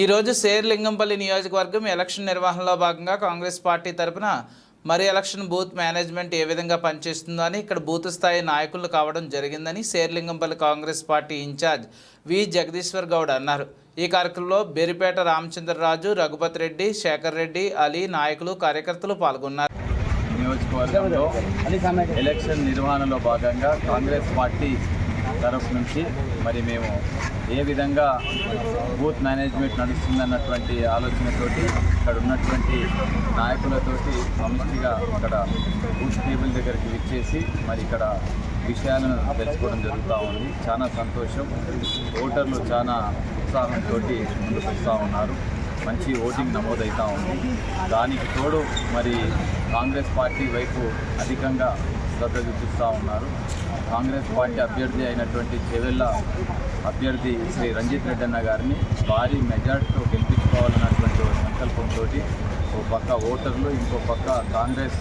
ఈరోజు శేర్లింగంపల్లి నియోజకవర్గం ఎలక్షన్ నిర్వహణలో భాగంగా కాంగ్రెస్ పార్టీ తరపున మరి ఎలక్షన్ బూత్ మేనేజ్మెంట్ ఏ విధంగా పనిచేస్తుందో అని ఇక్కడ బూత్ స్థాయి నాయకులు కావడం జరిగిందని Serilingampally Congress party in charge V Jagadeeshwar Goud అన్నారు. ఈ కార్యక్రమంలో బెరిపేట రామచంద్రరాజు రఘుపతి రెడ్డి శేఖర్ రెడ్డి అలీ నాయకులు కార్యకర్తలు పాల్గొన్నారు. నియోజకవర్గంలో ఎలక్షన్ నిర్వహణలో భాగంగా కాంగ్రెస్ పార్టీ తరఫు నుంచి మరి మేము ఏ విధంగా బూత్ మేనేజ్మెంట్ నడుస్తుందన్నటువంటి ఆలోచనతోటి ఇక్కడ ఉన్నటువంటి నాయకులతోటి సమిష్టిగా ఇక్కడ బూత్ టేబుల్ దగ్గరికి విచ్చేసి మరి ఇక్కడ విషయాలను తెలుసుకోవడం జరుగుతూ ఉంది. చాలా సంతోషం. ఓటర్లు చాలా ఉత్సాహంతో ముందుకు వస్తూ ఉన్నారు. మంచి ఓటింగ్ నమోదవుతూ ఉంది. దానికి తోడు మరి కాంగ్రెస్ పార్టీ వైపు అధికంగా శ్రద్ధ చూపిస్తూ ఉన్నారు. కాంగ్రెస్ పార్టీ అభ్యర్థి అయినటువంటి చెవెళ్ళ అభ్యర్థి శ్రీ రంజిత్ రెడ్డి అన్న గారిని భారీ మెజార్టీతో గెలిపించుకోవాలన్నటువంటి ఒక సంకల్పంతో ఓ పక్క ఓటర్లు ఇంకో పక్క కాంగ్రెస్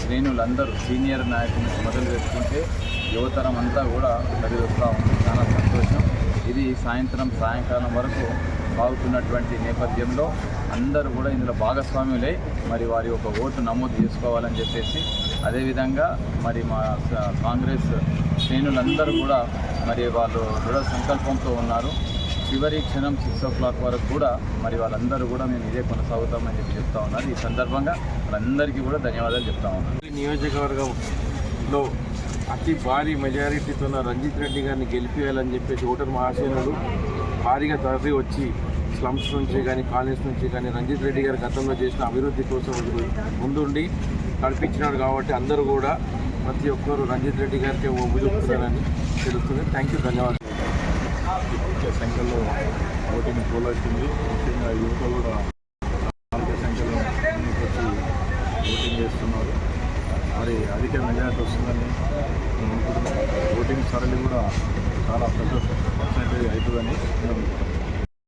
శ్రేణులందరూ సీనియర్ నాయకుల నుంచి మొదలు పెట్టుకుంటే యువతరం అంతా కూడా కదిలి ఉంది. చాలా సంతోషం. ఇది సాయంత్రం సాయంకాలం వరకు సాగుతున్నటువంటి నేపథ్యంలో అందరూ కూడా ఇందులో భాగస్వామ్యులై మరి వారి యొక్క ఓటు నమోదు చేసుకోవాలని చెప్పేసి అదేవిధంగా మరి మా కాంగ్రెస్ శ్రేణులందరూ కూడా మరి వాళ్ళు దృఢ సంకల్పంతో ఉన్నారు. చివరి క్షణం సిక్స్ ఓ క్లాక్ వరకు కూడా మరి వాళ్ళందరూ కూడా మేము ఇదే కొనసాగుతామని చెప్పి చెప్తా ఉన్నారు. ఈ సందర్భంగా వాళ్ళందరికీ కూడా ధన్యవాదాలు చెప్తా ఉన్నాను. నియోజకవర్గంలో అతి భారీ మెజారిటీతో ఉన్న రంజిత్ రెడ్డి గారిని గెలిపేయాలని చెప్పేసి ఓటర్ మహాశీనులు భారీగా తరలి వచ్చి స్లమ్స్ నుంచి కానీ కాలనీస్ నుంచి కానీ రంజిత్ రెడ్డి గారు గతంలో చేసిన అభివృద్ధి కోసం ముందుండి నడిపించినాడు కాబట్టి అందరూ కూడా ప్రతి ఒక్కరు రంజిత్ రెడ్డి గారికి ఒప్పు తెలుస్తుంది. థ్యాంక్ యూ ధన్యవాదాలు. ముఖ్య సంఖ్యలో ఓటింగ్ పోలవుతుంది ముఖ్యంగా యువత కూడా అధిక సంఖ్యలో ముందుకు వచ్చి ఓటింగ్ చేస్తున్నారు. మరి అధిక మెజార్టీ వస్తుందని ఓటింగ్ సరళి కూడా చాలా పెద్ద పర్సెంటేజ్ అవుతుందని మేము